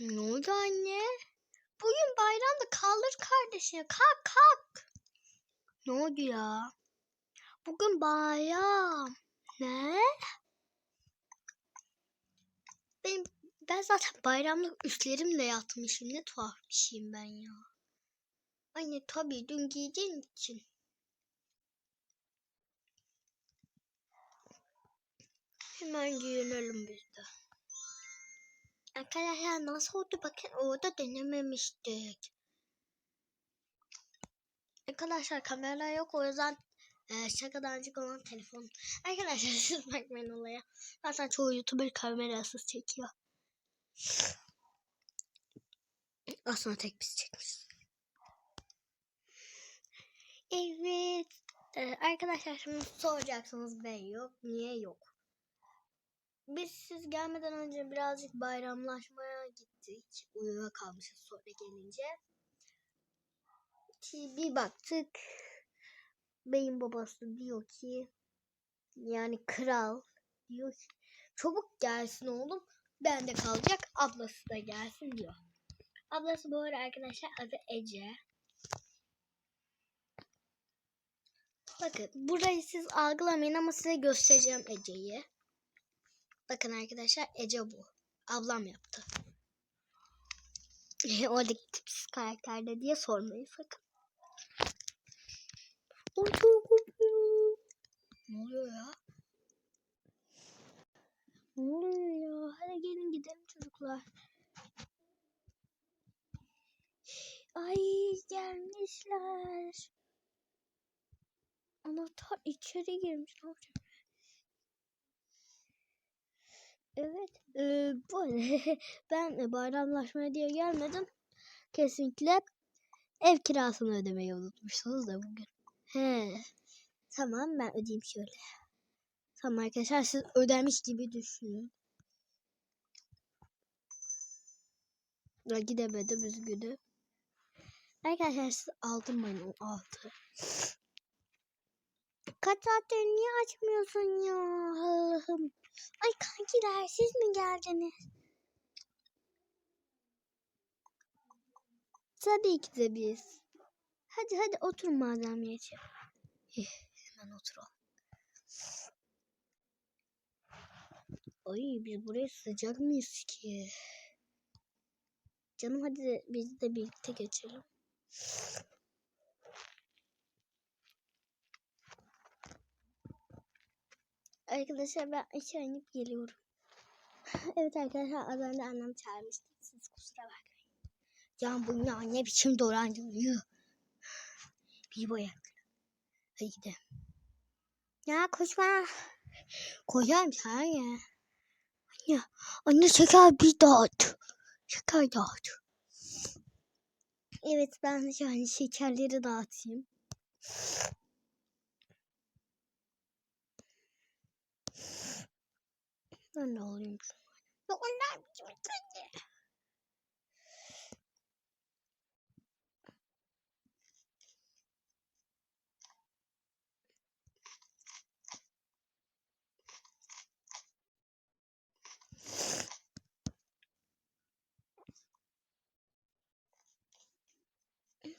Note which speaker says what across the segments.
Speaker 1: oldu anne? Bugün bayramda kaldır kardeşine. Kalk kalk. Ne oldu ya? Bugün bayram. Ne? Ben, ben zaten bayramlık üstlerimle yatmışım. Ne tuhaf bir şeyim ben ya. Anne tabii dün giydiğin için. Hemen giyinelim biz de. Arkadaşlar nasıl oldu bakın orada denememiştik. Arkadaşlar kamera yok o yüzden e, şakadan önce olan telefon. Arkadaşlar siz bakmayın olaya. Zaten çoğu youtuber kamerasız çekiyor. Aslında tek biz çekmişiz. Evet. e, arkadaşlar şimdi soracaksınız ben yok. Niye yok? Biz siz gelmeden önce birazcık bayramlaşmaya gittik. Uyuyakalmışız sonra gelince. Bir baktık. Beyin babası diyor ki yani kral diyor ki çabuk gelsin oğlum bende kalacak ablası da gelsin diyor. Ablası bu arada arkadaşlar adı Ece. Bakın burayı siz algılamayın ama size göstereceğim Ece'yi. Bakın arkadaşlar Ece bu. Ablam yaptı. Oradaki tipsiz karakterde diye sormayın sakın. Ne oluyor ya? Ne oluyor ya? Hadi gelin gidelim çocuklar. Ay gelmişler. Anahtar içeri girmiş. Ne yapacağım? Evet. eee, bu ben e, bayramlaşmaya diye gelmedim. Kesinlikle ev kirasını ödemeyi unutmuşsunuz da bugün. He. Tamam ben ödeyeyim şöyle. Tamam arkadaşlar siz ödemiş gibi düşünün. Ya gidemedim üzgünüm. Arkadaşlar siz aldırmayın o altı. Kaç saattir niye açmıyorsun ya? Allah'ım. Ay kankiler siz mi geldiniz? Tabii ki de biz. Hadi hadi otur madem. Eh, Hemen oturalım. Ay biz buraya sıcak mıyız ki? Canım hadi de biz de birlikte geçelim. Arkadaşlar ben aşağı inip geliyorum. evet arkadaşlar az önce annem çağırmıştı. Siz kusura bakmayın. Can bu ne, ne biçim dolandırıyor. Bir boyak. Hadi gidelim. Ya koşma. Koyarım sana ya. Anne, anne şeker bir dağıt. Şeker dağıt. Evet ben yani şekerleri dağıtayım. Ben de alayım şunu. Ya onlar biçim etmedi.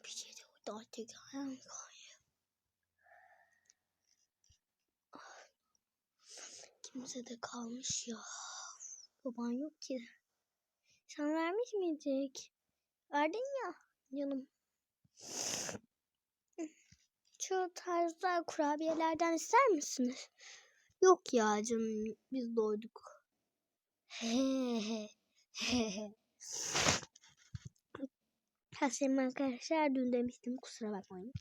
Speaker 1: Bir şey de orada tekrar Kimse de kalmış ya. Baban yok ki. Sen vermiş miydik? Verdin ya canım. Şu tarzda kurabiyelerden ister misiniz? Yok ya canım biz doyduk. He he he he. Hasim arkadaşlar dün demiştim kusura bakmayın.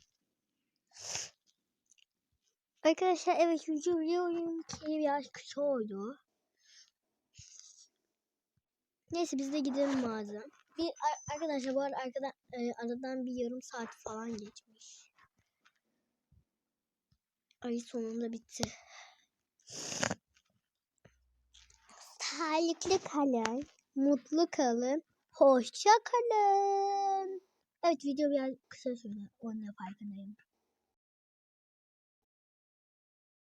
Speaker 1: Arkadaşlar evet biliyorum ki biraz kısa oldu. Neyse biz de gidelim madem. Bir ar- arkadaşlar bu arada arkadan, e, aradan bir yarım saat falan geçmiş. Ay sonunda bitti. Sağlıklı kalın, mutlu kalın, hoşça kalın. Evet video biraz kısa sürdü. Onun da farkındayım.